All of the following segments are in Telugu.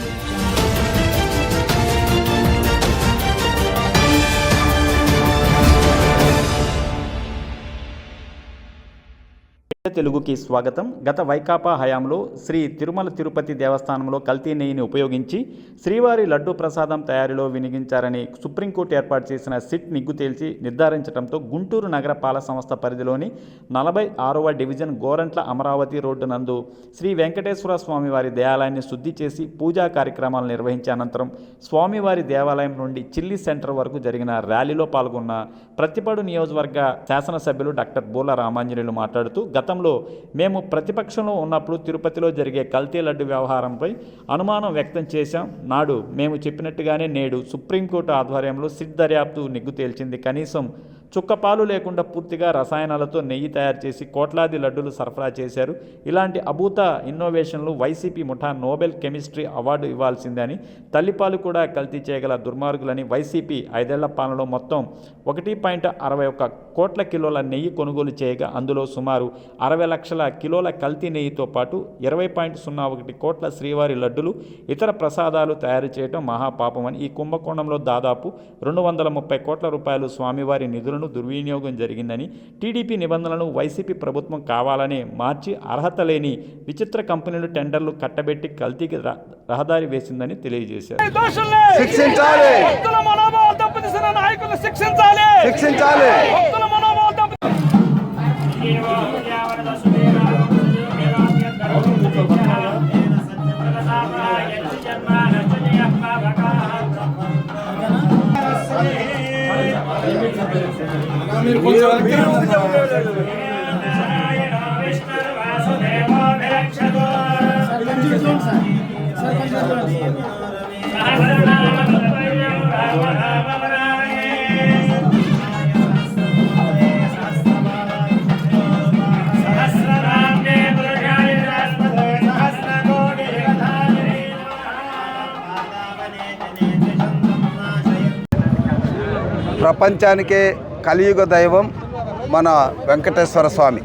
Thank you. తెలుగుకి స్వాగతం. గత వైకాపా హయాంలో శ్రీ తిరుమల తిరుపతి దేవస్థానంలో కల్తీ నెయ్యిని ఉపయోగించి శ్రీవారి లడ్డు ప్రసాదం తయారీలో వినియోగించారని సుప్రీంకోర్టు ఏర్పాటు చేసిన సిట్ నిగ్గు తేల్చి నిర్ధారించడంతో గుంటూరు నగర పాలక సంస్థ పరిధిలోని నలభై ఆరవ డివిజన్ గోరంట్ల అమరావతి రోడ్డు నందు శ్రీ వెంకటేశ్వర స్వామివారి దేవాలయాన్ని శుద్ధి చేసి పూజా కార్యక్రమాలు నిర్వహించే అనంతరం స్వామివారి దేవాలయం నుండి చిల్లీ సెంటర్ వరకు జరిగిన ర్యాలీలో పాల్గొన్న ప్రతిపాడు నియోజకవర్గ శాసనసభ్యులు డాక్టర్ బోల రామాంజనేయులు మాట్లాడుతూ గతంలో మేము ప్రతిపక్షంలో ఉన్నప్పుడు తిరుపతిలో జరిగే కల్తీ లడ్డు వ్యవహారంపై అనుమానం వ్యక్తం చేశాం. నాడు మేము చెప్పినట్టుగానే నేడు సుప్రీంకోర్టు ఆధ్వర్యంలో సిట్ దర్యాప్తు నిగ్గు తేల్చింది. కనీసం చుక్కపాలు లేకుండా పూర్తిగా రసాయనాలతో నెయ్యి తయారు చేసి కోట్లాది లడ్డులు సరఫరా చేశారు. ఇలాంటి అభూత ఇన్నోవేషన్లు వైసీపీ ముఠా నోబెల్ కెమిస్ట్రీ అవార్డు ఇవ్వాల్సిందని తల్లిపాలు కూడా కల్తీ చేయగల దుర్మార్గులని వైసీపీ ఐదేళ్ళ పాలనలో మొత్తం ఒకటి పాయింట్ అరవై ఒక్క కోట్ల కిలోల నెయ్యి కొనుగోలు చేయగా అందులో సుమారు అరవై లక్షల కిలోల కల్తీ నెయ్యితో పాటు ఇరవై పాయింట్ సున్నా ఒకటి కోట్ల శ్రీవారి లడ్డులు ఇతర ప్రసాదాలు తయారు చేయడం మహాపాపమని ఈ కుంభకోణంలో దాదాపు రెండు వందల ముప్పై కోట్ల రూపాయలు స్వామివారి నిధులను దుర్వినియోగం జరిగిందని టీడీపీ నిబంధనలను వైసీపీ ప్రభుత్వం కావాలనే మార్చి అర్హత లేని విచిత్ర కంపెనీలు టెండర్లు కట్టబెట్టి కల్తీకి ర- రహదారి వేసిందని తెలియజేశారు. శిక్షించాలి. భక్తుల మనోభావాలు దెబ్బతీసిన నాయకులు శిక్షించాలి. శిక్షించాలి భక్తుల ప్రపంచానికే కలియుగ దైవం మన వెంకటేశ్వర స్వామి.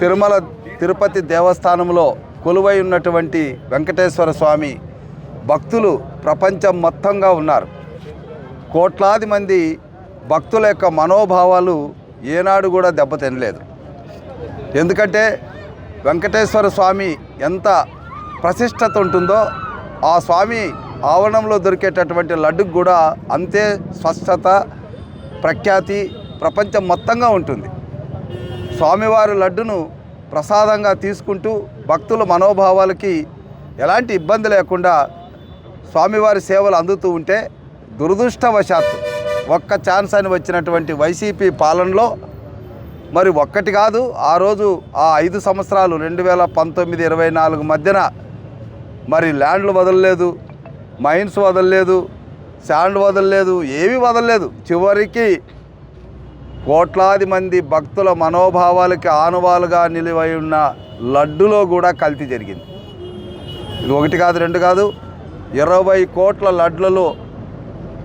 తిరుమల తిరుపతి దేవస్థానంలో కొలువై ఉన్నటువంటి వెంకటేశ్వర స్వామి భక్తులు ప్రపంచం మొత్తంగా ఉన్నారు. కోట్లాది మంది భక్తుల యొక్క మనోభావాలు ఏనాడు కూడా దెబ్బతినలేదు ఎందుకంటే వెంకటేశ్వర స్వామి ఎంత ప్రతిష్టత ఉంటుందో ఆ స్వామి ఆవరణంలో దొరికేటటువంటి లడ్డుకు కూడా అంతే స్వచ్ఛత ప్రఖ్యాతి ప్రపంచం మొత్తంగా ఉంటుంది. స్వామివారి లడ్డును ప్రసాదంగా తీసుకుంటూ భక్తుల మనోభావాలకి ఎలాంటి ఇబ్బంది లేకుండా స్వామివారి సేవలు అందుతూ ఉంటే దురదృష్టవశాత్తు ఒక్క ఛాన్స్ అని వచ్చినటువంటి వైసీపీ పాలనలో మరి ఒక్కటి కాదు ఆ రోజు ఆ ఐదు సంవత్సరాలు రెండు వేల పంతొమ్మిది ఇరవై నాలుగు మధ్యన మరి ల్యాండ్లు వదలలేదు. మైన్స్ వదలలేదు శాండ్ వదలలేదు ఏమీ వదలలేదు. చివరికి కోట్లాది మంది భక్తుల మనోభావాలకి ఆనవాలుగా నిలివై ఉన్న లడ్డులో కూడా కల్తీ జరిగింది. ఇది ఒకటి కాదు రెండు కాదు ఇరవై కోట్ల లడ్లలో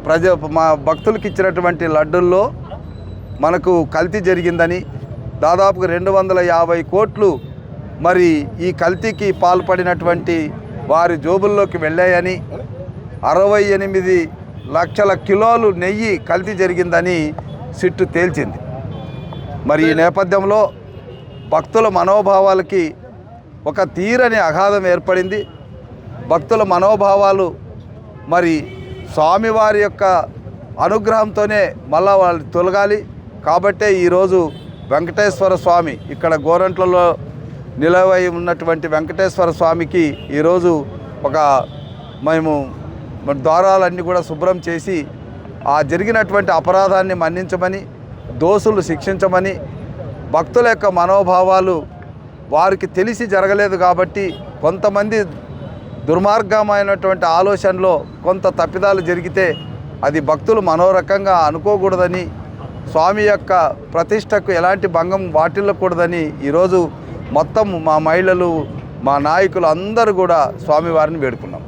ప్రజ మా భక్తులకు ఇచ్చినటువంటి లడ్డుల్లో మనకు కల్తీ జరిగిందని దాదాపుగా రెండు వందల యాభై కోట్లు మరి ఈ కల్తీకి పాల్పడినటువంటి వారి జోబుల్లోకి వెళ్ళాయని అరవై ఎనిమిది లక్షల కిలోలు నెయ్యి కల్తీ జరిగిందని సిట్టు తేల్చింది. మరి ఈ నేపథ్యంలో భక్తుల మనోభావాలకి ఒక తీరని అగాధం ఏర్పడింది. భక్తుల మనోభావాలు మరి స్వామివారి యొక్క అనుగ్రహంతోనే మళ్ళా వాళ్ళు తొలగాలి. కాబట్టే ఈరోజు వెంకటేశ్వర స్వామి ఇక్కడ గోరంట్లలో నిలవై ఉన్నటువంటి వెంకటేశ్వర స్వామికి ఈరోజు ఒక మేము ద్వారాలన్నీ కూడా శుభ్రం చేసి ఆ జరిగినటువంటి అపరాధాన్ని మన్నించమని దోషులు శిక్షించమని భక్తుల యొక్క మనోభావాలు వారికి తెలిసి జరగలేదు కాబట్టి కొంతమంది దుర్మార్గమైనటువంటి ఆలోచనలో కొంత తప్పిదాలు జరిగితే అది భక్తులు మనోరకంగా అనుకోకూడదని స్వామి యొక్క ప్రతిష్టకు ఎలాంటి భంగం వాటిల్లకూడదని ఈరోజు మొత్తం మా మహిళలు మా నాయకులు అందరూ కూడా స్వామివారిని వేడుకున్నాం.